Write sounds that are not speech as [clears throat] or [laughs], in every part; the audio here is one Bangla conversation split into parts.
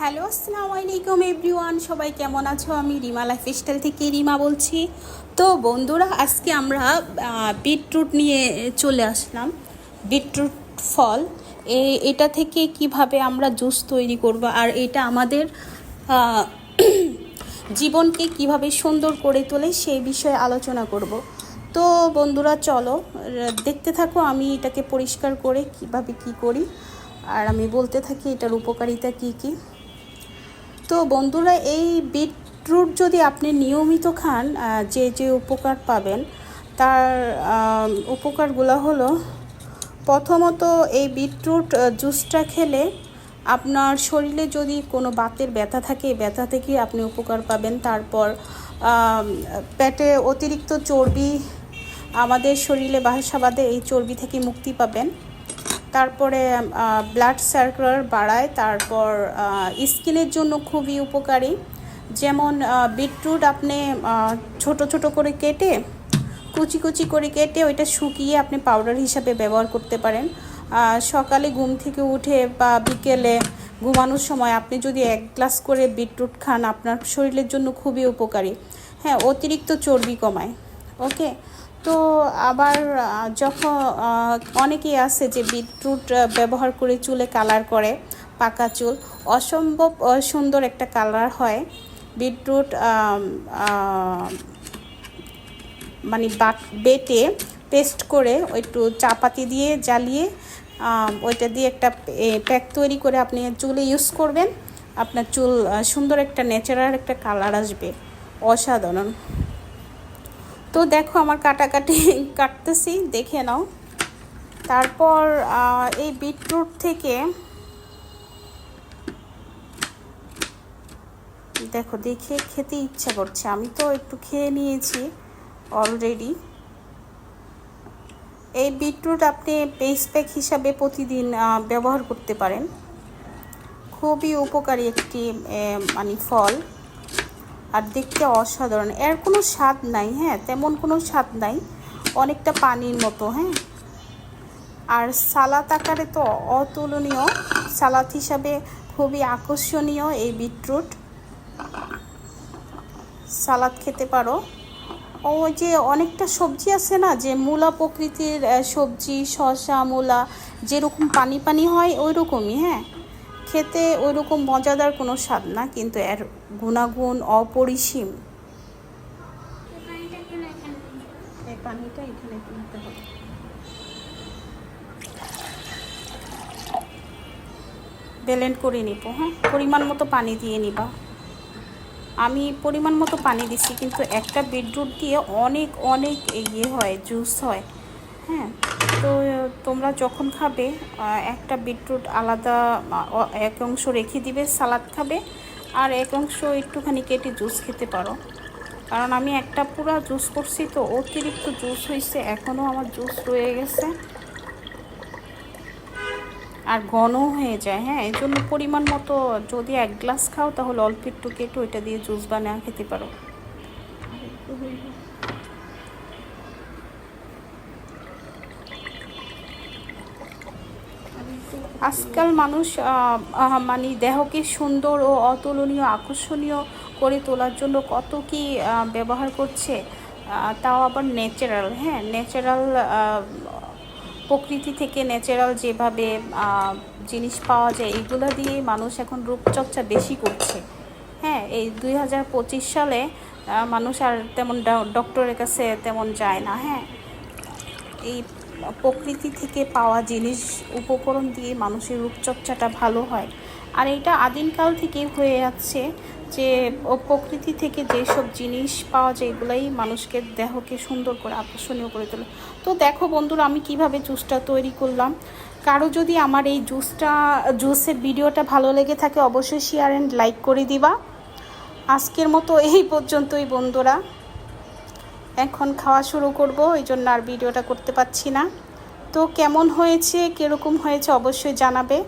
হ্যালো, আসসালামু আলাইকুম এভরিওয়ান। সবাই কেমন আছো? আমি রিমা লাইফ স্টাইল থেকে রিমা বলছি। তো বন্ধুরা, আজকে আমরা বিটরুট নিয়ে চলে আসলাম। বিটরুট ফল। এটা থেকে কীভাবে আমরা জুস তৈরি করব আর এটা আমাদের [clears throat] জীবনকে কীভাবে সুন্দর করে তোলে সেই বিষয়ে আলোচনা করব। তো বন্ধুরা, চলো, দেখতে থাকো, আমি এটাকে পরিষ্কার করে কীভাবে কি করি। আর আমি বলতে থাকি, এটার উপকারিতা কি কি? তো বন্ধুরা, এই বিটরুট যদি আপনি নিয়মিত খান যে যে উপকার পাবেন, তার উপকারগুলো হলো, প্রথমত এই বিটরুট জুসটা খেলে আপনার শরীরে যদি কোনো বাতের ব্যথা থাকে ব্যথা থেকে আপনি উপকার পাবেন। তারপর পেটে অতিরিক্ত চর্বি, আমাদের শরীরে বাসা বাঁধে, এই চর্বি থেকে মুক্তি পাবেন। তারপরে ব্লাড সার্কুলার বাড়ায়, তারপর স্কিনের জন্য খুবই উপকারী। যেমন বিটরুট আপনি ছোট ছোট করে কেটে, কুচি কুচি করে কেটে ওইটা শুকিয়ে আপনি পাউডার হিসাবে ব্যবহার করতে পারেন। সকালে ঘুম থেকে উঠে বা বিকেলে ঘুমানোর সময় আপনি যদি এক গ্লাস করে বিটরুট খান, আপনার শরীরের জন্য খুবই উপকারী। হ্যাঁ অতিরিক্ত চর্বি কমায় ওকে তো আবার যখন অনেকেই আছে যে বিটরুট ব্যবহার করে চুলে কালার করে, পাকা চুল, অসম্ভব সুন্দর একটা কালার হয়। বিটরুট মানে বাট, বেটে পেস্ট করে একটু চাপাতি দিয়ে জ্বালিয়ে ওইটা দিয়ে একটা প্যাক তৈরি করে আপনি চুলে ইউজ করবেন। আপনার চুল সুন্দর একটা ন্যাচারাল একটা কালার আসবে। অসাধারণ। তো দেখো আমার কাটাকাটি [laughs] কাটতেছি, দেখে নাও। তারপর এই বিটরুট থেকে দেখো, দেখে খেতে ইচ্ছা করছে। আমি তো একটু খেয়ে নিয়েছি অলরেডি এই বিটরুট আপনি পেস্ট প্যাক হিসাবে প্রতিদিন ব্যবহার করতে পারেন। খুবই উপকারী একটি মানে ফল। আর দেখতে অসাধারণ। এর কোনো স্বাদ নাই হ্যাঁ তেমন কোনো স্বাদ নাই। অনেকটা পানির মতো হ্যাঁ। আর সালাদ আকারে তো অতুলনীয়। সালাদ হিসাবে খুবই আকর্ষণীয় এই বিটরুট। সালাদ খেতে পারো। ওই যে অনেকটা সবজি আছে না, যে মূলা প্রকৃতির সবজি, শসা, মূলা, যেরকম পানি পানি হয় ওই রকমই হ্যাঁ। খেতে ওই রকম মজাদার কোনো স্বাদ না কিন্তু এর গুণাগুণ অপরিসীম। এই পানিটা এখানে কিনতে হবে। ব্লেন্ড করে নিব হ্যাঁ? পরিমাণ মতো পানি দিয়ে নিবা। আমি পরিমাণ মতো পানি দিচ্ছি কিন্তু একটা বিটরুট দিয়ে অনেক অনেক ইয়ে হয় জুস হয়। হ্যাঁ তো তোমরা যখন খাবে একটা বিটরুট আলাদা এক অংশ রেখে দিবে, সালাদ খাবে, আর এক অংশ একটুখানি কেটে জুস খেতে পারো। কারণ আমি একটা পুরা জুস করছি, তো অতিরিক্ত জুস হয়েছে এখনও আমার জুস রয়ে গেছে। আর ঘন হয়ে যায় হ্যাঁ এই জন্য পরিমাণ মতো যদি এক গ্লাস খাও, তাহলে অল্প একটু কেটে ওইটা দিয়ে জুস বানিয়ে খেতে পারো। আজকাল মানুষ মানে দেহকে সুন্দর ও অতুলনীয়, আকর্ষণীয় করে তোলার জন্য কত কি ব্যবহার করছে তাও আবার ন্যাচারাল হ্যাঁ ন্যাচারাল প্রকৃতি থেকে ন্যাচারাল যেভাবে জিনিস পাওয়া যায়, এইগুলো দিয়ে মানুষ এখন রূপচর্চা বেশি করছে। হ্যাঁ এই দুই হাজার পঁচিশ সালে মানুষ আর তেমন ডক্টরের কাছে তেমন যায় না হ্যাঁ। এই প্রকৃতি থেকে পাওয়া জিনিস উপকরণ দিয়ে মানুষের রূপচর্চাটা ভালো হয়। আর এটা আদিমকাল থেকেই হয়ে যাচ্ছে যে প্রকৃতি থেকে যেসব জিনিস পাওয়া যায় এগুলাই মানুষকে দেহকে সুন্দর করে, আকর্ষণীয় করে তোলে। তো দেখো বন্ধুরা, আমি কীভাবে জুসটা তৈরি করলাম। কারও যদি আমার এই জুসটা, জুসের ভিডিওটা ভালো লেগে থাকে অবশ্যই শেয়ার অ্যান্ড লাইক করে দিবা। আজকের মতো এই পর্যন্তই বন্ধুরা। এখন খাওয়া শুরু করব এই জন্য আর ভিডিওটা করতে পারছি না। তো কেমন হয়েছে, কীরকম হয়েছে অবশ্যই জানাবে।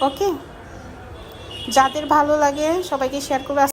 ওকে? যাদের ভালো লাগে সবাইকে শেয়ার করবে